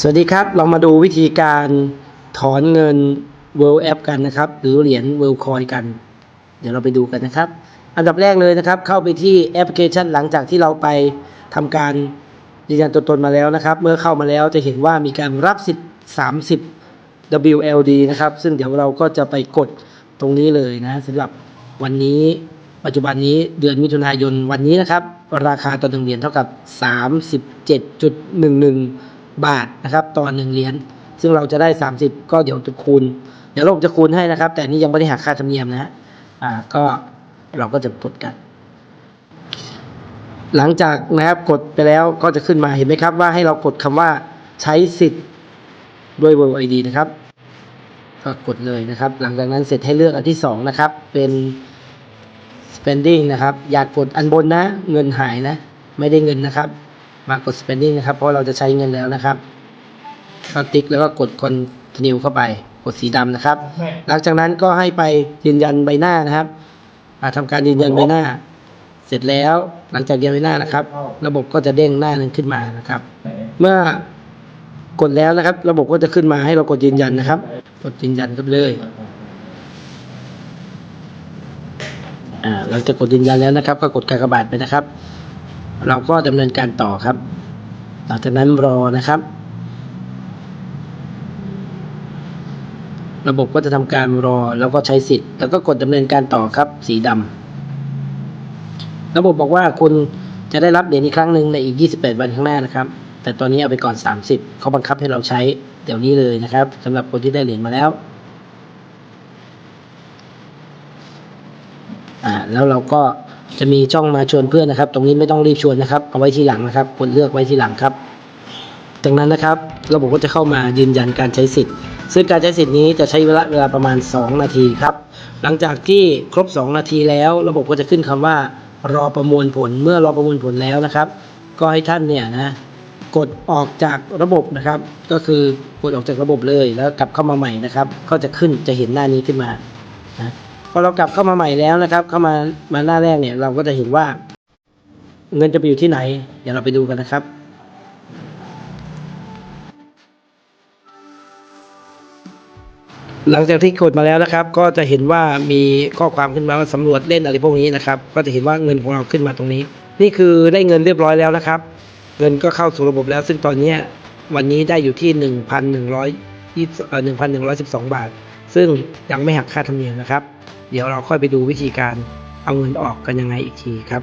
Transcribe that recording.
สวัสดีครับ เรามาดูวิธีการถอนเงิน World App กันนะครับ หรือเหรียญ World Coin กัน เดี๋ยวเราไปดูกันนะครับ อันดับแรกเลยนะครับ เข้าไปที่แอปพลิเคชันหลังจากที่เราไปทำการยืนยันตัวตนมาแล้วนะครับ เมื่อเข้ามาแล้วจะเห็นว่ามีการรับสิทธิ์30 WLD นะครับ ซึ่งเดี๋ยวเราก็จะไปกดตรงนี้เลยนะสำหรับวันนี้ปัจจุบันนี้เดือนมิถุนายนวันนี้นะครับ ราคาต่อหนึ่งเหรียญเท่ากับ 37.11 บาทนะครับต่อหนึ่งเหรียญซึ่งเราจะได้ 30 ก็เดี๋ยวจะคูณ เดี๋ยวเราจะคูณให้นะครับ แต่นี่ยังไม่ได้หักค่าธรรมเนียมนะฮะอ่าก็เราก็จะกดกัน หลังจากนะครับกดไปแล้วก็จะขึ้นมาเห็นไหมครับว่าให้เรากดคำว่าใช้สิทธิ์ด้วย World ID นะครับก็กดเลยนะครับ หลังจากนั้นเสร็จให้เลือกอันที่สองนะครับ เป็น spending นะครับ อยากกดอันบนนะ เงินหายนะ ไม่ได้เงินนะครับ มากด spending นะครับ เพราะเราจะใช้เงินแล้วนะครับก็ติ๊กแล้วก็กด continue เข้าไป กดสีดำนะครับ หลังจากนั้นก็ให้ไปยืนยันใบหน้านะครับอ่าทำการยืนยันใบหน้า เสร็จแล้วหลังจากยืนยันใบหน้านะครับ ระบบก็จะเด้งหน้าหนึ่งขึ้นมานะครับ เมื่อกดแล้วนะครับ ระบบก็จะขึ้นมาให้เรากดยืนยันนะครับ กดยืนยันกันเลยอ่าหลังจากกดยืนยันแล้วนะครับ ก็กดกากบาทไปนะครับ เราก็ดำเนินการต่อครับ หลังจากนั้นรอนะครับ ระบบก็จะทำการรอแล้วก็ใช้สิทธิ์ แล้วก็กดดำเนินการต่อครับ สีดำระบบบอกว่าคุณจะได้รับเหรียญอีกครั้งหนึ่งในอีก 28 วันข้างหน้านะครับ แต่ตอนนี้เอาไปก่อน 30 เขาบังคับให้เราใช้เดี๋ยวนี้เลยนะครับสำหรับคนที่ได้เหรียญมาแล้วอ่าแล้วเราก็ จะมีช่องมาชวนเพื่อนนะครับ ตรงนี้ไม่ต้องรีบชวนนะครับ เอาไว้ทีหลังนะครับกดเลือกไว้ทีหลังครับ จากนั้นนะครับ ระบบก็จะเข้ามายืนยันการใช้สิทธิ์ ซึ่งการใช้สิทธิ์นี้จะใช้เวลาเวลาประมาณ 2 นาทีครับ หลังจากที่ครบ 2 นาทีแล้ว ระบบก็จะขึ้นคำว่า รอประมวลผล เมื่อรอประมวลผลแล้วนะครับ ก็ให้ท่านเนี่ยนะกดออกจากระบบนะครับ ก็คือกดออกจากระบบเลยแล้วกลับเข้ามาใหม่นะครับ ก็จะขึ้นจะเห็นหน้านี้ขึ้นมานะ อเรากลับเข้ามาใหม่แล้วนะครับ เข้ามามาหน้าแรกเนี่ยเราก็จะเห็นว่า เงินจะไปอยู่ที่ไหน เดี๋ยวเราไปดูกันนะครับหลังจากที่กดมาแล้วนะครับ ก็จะเห็นว่ามีข้อความขึ้นมาว่าสำรวจเล่นอะไรพวกนี้นะครับ ก็จะเห็นว่าเงินของเราขึ้นมาตรงนี้ นี่คือได้เงินเรียบร้อยแล้วนะครับ เงินก็เข้าสู่ระบบแล้ว ซึ่งตอนนี้วันนี้ได้อยู่ที่หนึ่งพันหนึ่งร้อยยี่เอ่อหนึ่งพันหนึ่งร้อยสิบสองบาท ซึ่งยังไม่หักค่าธรรมเนียมนะครับ เดี๋ยวเราค่อยไปดูวิธีการเอาเงินออกกันยังไงอีกทีครับ